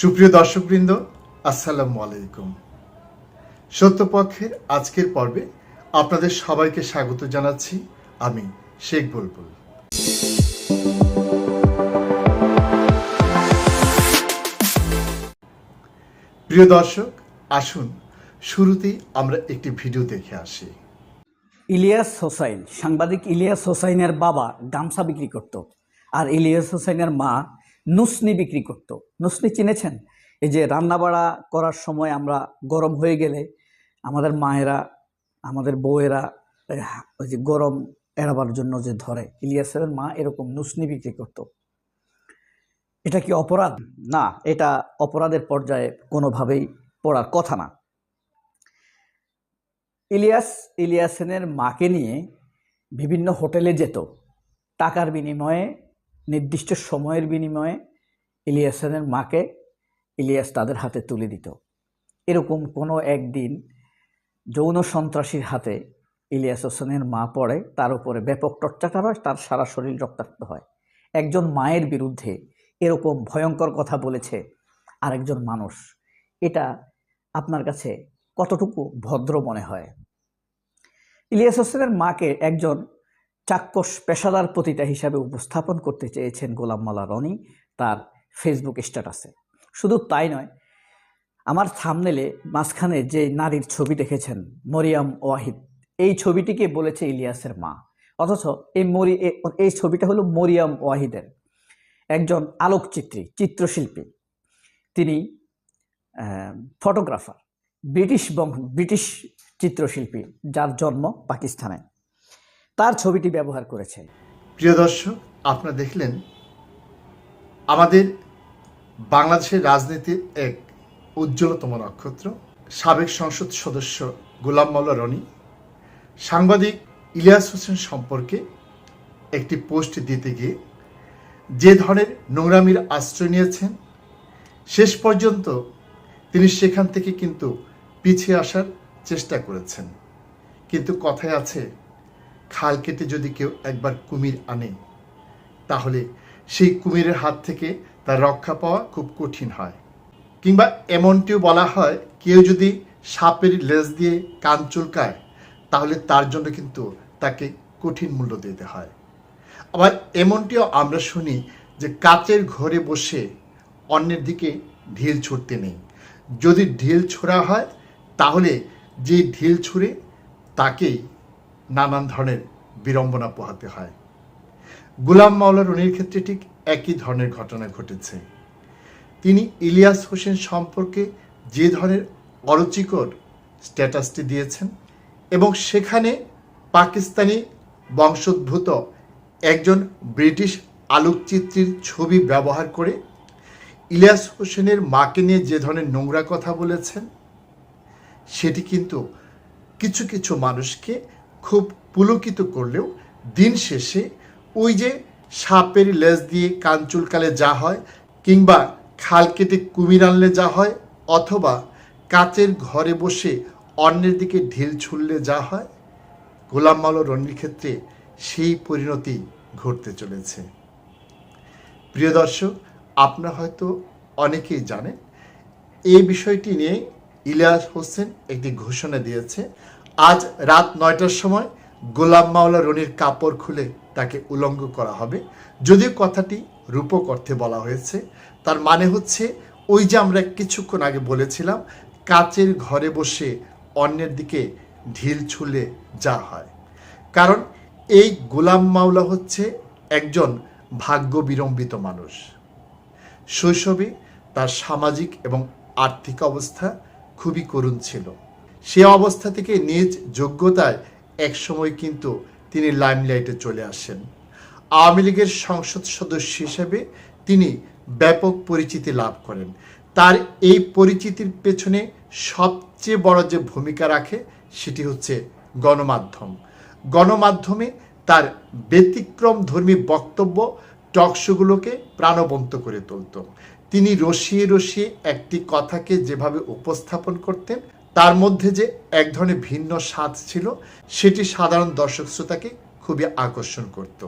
সুপ্রিয় দর্শকবৃন্দ, আসসালামু আলাইকুম। সত্যপক্ষের আজকের পর্বে আপনাদের সবাইকে স্বাগত জানাচ্ছি আমি শেখ বুলবুল। প্রিয় দর্শক, আসুন, শুরুতেই আমরা একটি ভিডিও দেখে আসি। ইলিয়াস হোসাইন, সাংবাদিক ইলিয়াস হোসাইনের বাবা গামছা বিক্রি করত, আর ইলিয়াস হোসাইনের মা নুসনি বিক্রি করত। নুসনি চিনেছেন? এই যে রান্নাবাড়া করার সময় আমরা গরম হয়ে গেলে আমাদের মায়েরা, আমাদের বউয়েরা ওই যে গরম এড়াবার জন্য যে ধরে ইলিয়াসের মা এরকম নুসনি বিক্রি করত। এটা কি অপরাধ? না, এটা অপরাধের পর্যায়ে কোনোভাবেই পড়ার কথা না। ইলিয়াস, ইলিয়াসেনের মাকে নিয়ে বিভিন্ন হোটেলে যেত। টাকার বিনিময়ে নির্দিষ্ট সময়ের বিনিময়ে ইলিয়াসেনের মাকে ইলিয়াস তাদের হাতে তুলে দিত। এরকম কোনো একদিন যৌন সন্ত্রাসীর হাতে ইলিয়াস হোসেনের মা পড়ে, তার উপরে ব্যাপক টর্চাটার হয়, তার সারা শরীর রক্তাক্ত হয়। একজন মায়ের বিরুদ্ধে এরকম ভয়ঙ্কর কথা বলেছে আরেকজন মানুষ। এটা আপনার কাছে কতটুকু ভদ্র মনে হয়? ইলিয়াস হোসেনের মাকে একজন চাক্ষুষ পেশাদার পতিতা হিসাবে উপস্থাপন করতে চেয়েছেন গোলাম মালা রনি তার ফেসবুক স্ট্যাটাসে। শুধু তাই নয়, আমার থামনেলে মাঝখানে যে নারীর ছবি দেখেছেন, মরিয়াম ওয়াহিদ, এই ছবিটিকে বলেছে ইলিয়াসের মা। অথচ এই মরি এই ছবিটা হলো মরিয়াম ওয়াহিদের একজন আলোকচিত্রী, চিত্রশিল্পী। তিনি ফটোগ্রাফার, ব্রিটিশ বংশ ব্রিটিশ চিত্রশিল্পী, যার জন্ম পাকিস্তানে। তার ছবিটি ব্যবহার করেছে। প্রিয় দর্শক, আপনারা দেখলেন আমাদের বাংলাদেশের রাজনীতির এক উজ্জ্বলতম নক্ষত্র, সাবেক সংসদ সদস্য গোলাম মাল্লা রনি, সাংবাদিক ইলিয়াস হোসেন সম্পর্কে একটি পোস্ট দিতে গিয়ে যে ধরনের নোংরামির আশ্রয় নিয়েছেন, শেষ পর্যন্ত তিনি সেখান থেকে কিন্তু পিছিয়ে আসার চেষ্টা করেছেন। কিন্তু কথায় আছে খাল কেটে যদি কেউ একবার কুমির আনে, তাহলে সেই কুমিরের হাত থেকে তার রক্ষা পাওয়া খুব কঠিন হয়। কিংবা এমনটিও বলা হয়, কেউ যদি সাপের লেজ দিয়ে কান চুলকায়, তাহলে তার জন্য কিন্তু তাকে কঠিন মূল্য দিতে হয়। আবার এমনটিও আমরা শুনি যে কাচের ঘরে বসে অন্যের দিকে ঢিল ছুটতে নেই। যদি ঢিল ছোড়া হয়, তাহলে যে ঢিল ছুঁড়ে, তাকেই নানান ধরনের বিড়ম্বনা পোহাতে হয়। গুলাম মাওলা রনির ক্ষেত্রে ঠিক একই ধরনের ঘটনা ঘটেছে। তিনি ইলিয়াস হোসেন সম্পর্কে যে ধরনের অরুচিকর স্ট্যাটাসটি দিয়েছেন এবং সেখানে পাকিস্তানি বংশোদ্ভূত একজন ব্রিটিশ আলোকচিত্রীর ছবি ব্যবহার করে ইলিয়াস হোসেনের মাকে নিয়ে যে ধরনের নোংরা কথা বলেছেন, সেটি কিন্তু কিছু কিছু মানুষকে খুব পুলকিত করলেও দিন শেষে ওই যে সাপের লেজ দিয়ে কান চুলকালে যা হয়, কিংবা খাল কেটে কুমির আনলে যা হয়, অথবা কাচের ঘরে বসে অন্যের দিকে ঢিল ছুড়লে যা হয়, গোলাম মাল রনির ক্ষেত্রে সেই পরিণতি ঘটতে চলেছে। প্রিয় দর্শক, আপনারা হয়তো অনেকেই জানেন এই বিষয়টি নিয়ে ইলিয়াস হোসেন একটি ঘোষণা দিয়েছে। আজ রাত নয়টার সময় গোলাম মাওলা রনির কাপড় খুলে তাকে উলঙ্গ করা হবে। যদিও কথাটি রূপক অর্থে বলা হয়েছে, তার মানে হচ্ছে ওই যে আমরা কিছুক্ষণ আগে বলেছিলাম, কাচের ঘরে বসে অন্যের দিকে ঢিল ছুলে যা হয়। কারণ এই গোলাম মাওলা হচ্ছে একজন ভাগ্য বিড়ম্বিত মানুষ। শৈশবে তার সামাজিক এবং আর্থিক অবস্থা খুবই করুণ ছিল। সে অবস্থা থেকে নিজ যোগ্যতায় একসময় কিন্তু তিনি লাইমলাইটে চলে আসেন। আওয়ামী লীগের সংসদ সদস্য হিসেবে তিনি ব্যাপক পরিচিতি লাভ করেন। তার এই পরিচিতির পেছনে সবচেয়ে বড় যে ভূমিকা রাখে সেটি হচ্ছে গণমাধ্যম। গণমাধ্যমে তার ব্যতিক্রম ধর্মী বক্তব্য টকশোগুলোকে প্রাণবন্ত করে তুলত। তিনি রসিয়ে রসিয়ে একটি কথাকে যেভাবে উপস্থাপন করতেন তার মধ্যে যে এক ধরনের ভিন্ন স্বাদ ছিল, সেটি সাধারণ দর্শক শ্রোতাকে খুবই আকর্ষণ করত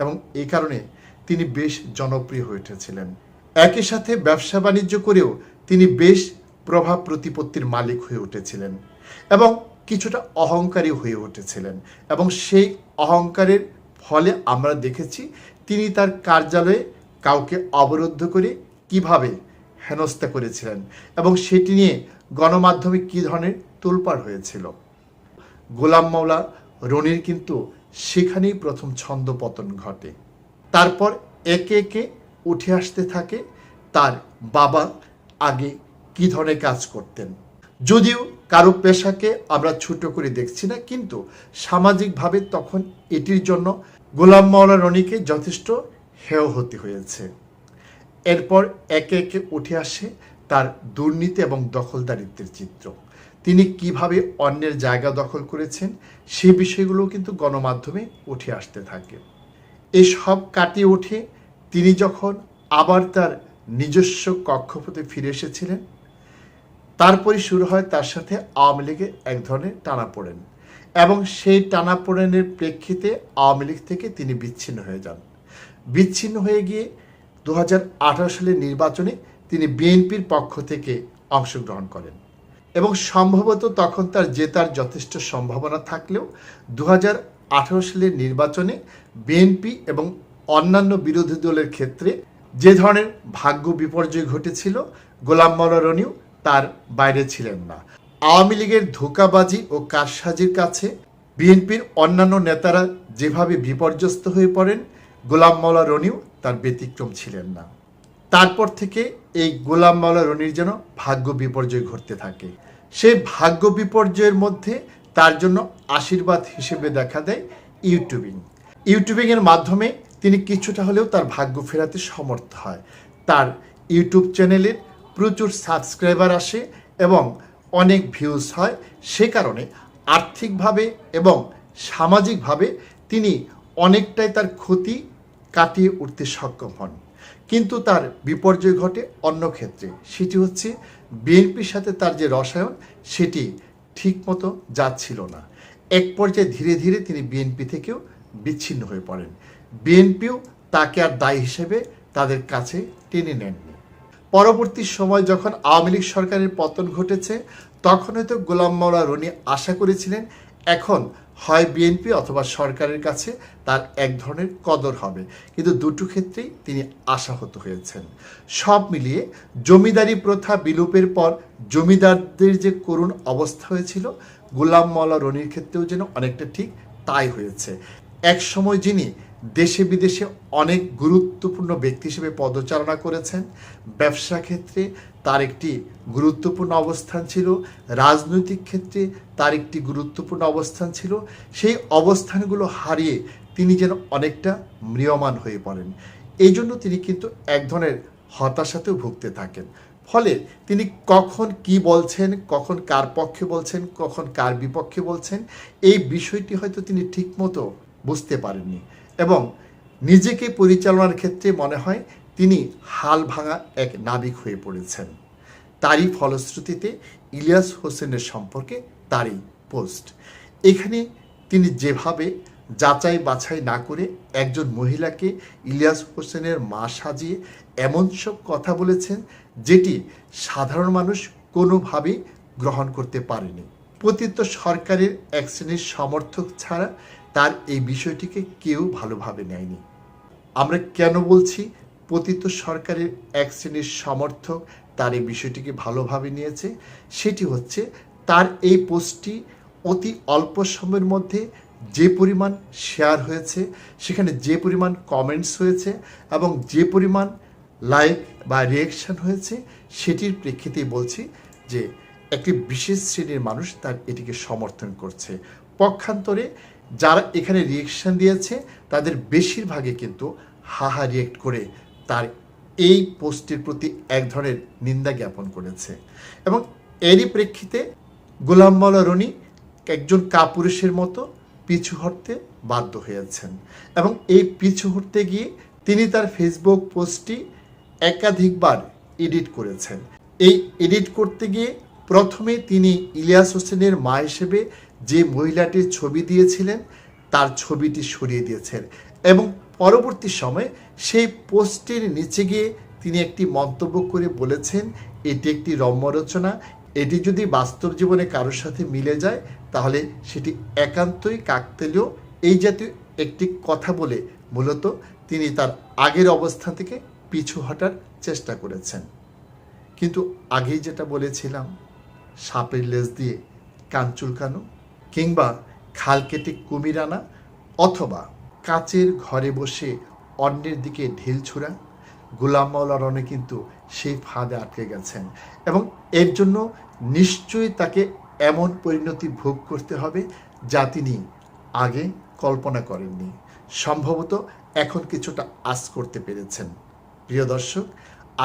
এবং এই কারণে তিনি বেশ জনপ্রিয় হয়ে উঠেছিলেন। একই সাথে ব্যবসা বাণিজ্য করেও তিনি বেশ প্রভাব প্রতিপত্তির মালিক হয়ে উঠেছিলেন এবং কিছুটা অহংকারী হয়ে উঠেছিলেন এবং সেই অহংকারের ফলে আমরা দেখেছি তিনি তার কার্যালয়ে কাউকে অবরুদ্ধ করে কীভাবে হেনস্থা করেছিলেন এবং সেটি নিয়ে গণমাধ্যমে কী ধরনের তোলপাড় হয়েছিল? গোলাম মাওলা রনির কিন্তু সেখানেই প্রথম ছন্দপতন ঘটে। তারপর একে একে উঠে আসতে থাকে তার বাবা আগে কি ধরনের কাজ করতেন? যদিও কারও পেশাকে আমরা ছোট করে দেখছি না, কিন্তু সামাজিকভাবে তখন এটির জন্য গোলাম মাওলা রনিকে যথেষ্ট হেয় হতে হয়েছে। এরপর একে একে উঠে আসে তার দুর্নীতি এবং দখলদারিত্বের চিত্র। তিনি কীভাবে অন্যের জায়গা দখল করেছেন, সে বিষয়গুলো কিন্তু গণমাধ্যমে উঠে আসতে থাকে। এই সব কাটিয়ে উঠে তিনি যখন আবার তার নিজস্ব কক্ষপথে ফিরে এসেছিলেন তারপরে শুরু হয় তার সাথে আওয়ামী লীগের এক ধরনের টানাপোড়েন এবং সেই টানাপোড়েনের প্রেক্ষিতে আওয়ামী লীগ থেকে তিনি বিচ্ছিন্ন হয়ে যান। বিচ্ছিন্ন হয়ে গিয়ে দু হাজার আঠারো সালের নির্বাচনে তিনি বিএনপির পক্ষ থেকে অংশগ্রহণ করেন। এবং সম্ভবত তখন তার জেতার যথেষ্ট সম্ভাবনা থাকলেও দু হাজার আঠারো সালের নির্বাচনে বিএনপি এবং অন্যান্য বিরোধী দলের ক্ষেত্রে যে ধরনের ভাগ্য বিপর্যয় ঘটেছিল, গোলাম মাওলা তার বাইরে ছিলেন না। আওয়ামী লীগের ধোকাবাজি ও কারসাজির কাছে বিএনপির অন্যান্য নেতারা যেভাবে বিপর্যস্ত হয়ে পড়েন গোলাম মাওলা রনিও তার ব্যতিক্রম ছিলেন না। তারপর থেকে এই গোলাম মাওলা রনির যেন ভাগ্য বিপর্যয় ঘটতে থাকে। সেই ভাগ্য বিপর্যয়ের মধ্যে তার জন্য আশীর্বাদ হিসেবে দেখা দেয় ইউটিউবিং। ইউটিউবিংয়ের মাধ্যমে তিনি কিছুটা হলেও তার ভাগ্য ফেরাতে সমর্থ হয়। তার ইউটিউব চ্যানেলের প্রচুর সাবস্ক্রাইবার আসে এবং অনেক ভিউজ হয়। সে কারণে আর্থিকভাবে এবং সামাজিকভাবে তিনি অনেকটাই তার ক্ষতি কাটিয়ে উঠতে সক্ষম হন। কিন্তু তার বিপর্যয় ঘটে অন্য ক্ষেত্রে। সেটি হচ্ছে বিএনপির সাথে তার যে রসায়ন, সেটি ঠিকমতো যাচ্ছিল না। এক পর্যায়ে ধীরে ধীরে তিনি বিএনপি থেকেও বিচ্ছিন্ন হয়ে পড়েন। বিএনপিও তাকে আর দায়ী হিসেবে তাদের কাছে টেনে নেননি। পরবর্তী সময় যখন আওয়ামী লীগ সরকারের পতন ঘটেছে তখন হয়তো গোলাম মাওলা রনি আশা করেছিলেন এখন হয় বিএনপি অথবা সরকারের কাছে তার এক ধরনের কদর হবে। কিন্তু দুটো ক্ষেত্রেই তিনি আশাহত হয়েছেন। সব মিলিয়ে জমিদারি প্রথা বিলোপের পর জমিদারদের যে করুণ অবস্থা হয়েছিল, গোলাম মওলা রনির ক্ষেত্রেও যেন অনেকটা ঠিক তাই হয়েছে। এক সময় যিনি দেশে বিদেশে অনেক গুরুত্বপূর্ণ ব্যক্তি হিসেবে পদচারণা করেছেন। ব্যবসা ক্ষেত্রে তার একটি গুরুত্বপূর্ণ অবস্থান ছিল। রাজনৈতিক ক্ষেত্রে তার একটি গুরুত্বপূর্ণ অবস্থান ছিল। সেই অবস্থানগুলো হারিয়ে তিনি যেন অনেকটা ম্রিয়মান হয়ে পড়েন। এই জন্য তিনি কিন্তু এক ধরনের হতাশাতেও ভুগতে থাকেন। ফলে তিনি কখন কি বলছেন, কখন কার পক্ষে বলছেন, কখন কার বিপক্ষে বলছেন, এই বিষয়টি হয়তো তিনি ঠিকমতো বুঝতে পারেননি। এবং নিজেকে পরিচালনার ক্ষেত্রে মনে হয় তিনি হাল ভাঙা এক নাবিক হয়ে পড়েছেন। তারই ফলশ্রুতিতে ইলিয়াস হোসেনের সম্পর্কে তারই পোস্ট। এখানে তিনি যেভাবে যাচাই বাছাই না করে একজন মহিলাকে ইলিয়াস হোসেনের মা সাজিয়ে এমন সব কথা বলেছেন যেটি সাধারণ মানুষ কোনোভাবেই গ্রহণ করতে পারেনি। পতিত সরকারের এক শ্রেণির সমর্থক ছাড়া তার এই বিষয়টিকে কেউ ভালোভাবে নেয়নি। আমরা কেন বলছি পতিত সরকারের এক শ্রেণির সমর্থক তার এই বিষয়টিকে ভালোভাবে নিয়েছে? সেটি হচ্ছে তার এই পোস্টটি অতি অল্প সময়ের মধ্যে যে পরিমাণ শেয়ার হয়েছে, সেখানে যে পরিমাণ কমেন্টস হয়েছে এবং যে পরিমাণ লাইক বা রিয়েকশন হয়েছে, সেটির প্রেক্ষিতেই বলছি যে একটি বিশেষ শ্রেণির মানুষ তার এটিকে সমর্থন করছে। পক্ষান্তরে যারা এখানে রিয়েকশন দিয়েছে, তাদের বেশিরভাগই কিন্তু হাহা রিয়েক্ট করে তার এই পোস্টের প্রতি এক ধরনের নিন্দা জ্ঞাপন করেছে। এবং এরই প্রেক্ষিতে গোলাম মাওলা রনি একজন কাপুরুষের মতো পিছু হটতে বাধ্য হয়েছেন। এবং এই পিছু হটতে গিয়ে তিনি তার ফেসবুক পোস্টটি একাধিকবার এডিট করেছেন। এই এডিট করতে গিয়ে প্রথমে তিনি ইলিয়াস হোসেনের মা হিসেবে যে মহিলাটির ছবি দিয়েছিলেন, তার ছবিটি সরিয়ে দিয়েছেন। এবং পরবর্তী সময়ে সেই পোস্টের নিচে গিয়ে তিনি একটি মন্তব্য করে বলেছেন, এটি একটি রম্য রচনা। এটি যদি বাস্তব জীবনে কারোর সাথে মিলে যায়, তাহলে সেটি একান্তই কাকতেলীয়। এই জাতীয় একটি কথা বলে মূলত তিনি তার আগের অবস্থান থেকে পিছু হটার চেষ্টা করেছেন। কিন্তু আগেই যেটা বলেছিলাম, সাপের লেজ দিয়ে কান চুলকানো কিংবা খাল কেটে কুমির আনা অথবা কাচের ঘরে বসে অন্যের দিকে ঢিল ছোড়া, গোলাম মাওলা রনে কিন্তু সেই ফাঁদে আটকে গেছেন এবং এর জন্য নিশ্চয়ই তাকে এমন পরিণতি ভোগ করতে হবে যা তিনি আগে কল্পনা করেননি। সম্ভবত এখন কিছুটা আশ করতে পেরেছেন। প্রিয় দর্শক,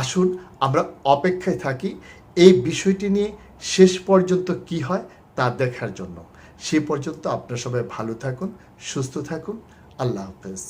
আসুন আমরা অপেক্ষায় থাকি এই বিষয়টি নিয়ে শেষ পর্যন্ত কি হয় তা দেখার জন্য। সে পর্যন্ত আপনার সবাই ভালো থাকুন সুস্থ থাকুন। আল্লাহ হাফেজ।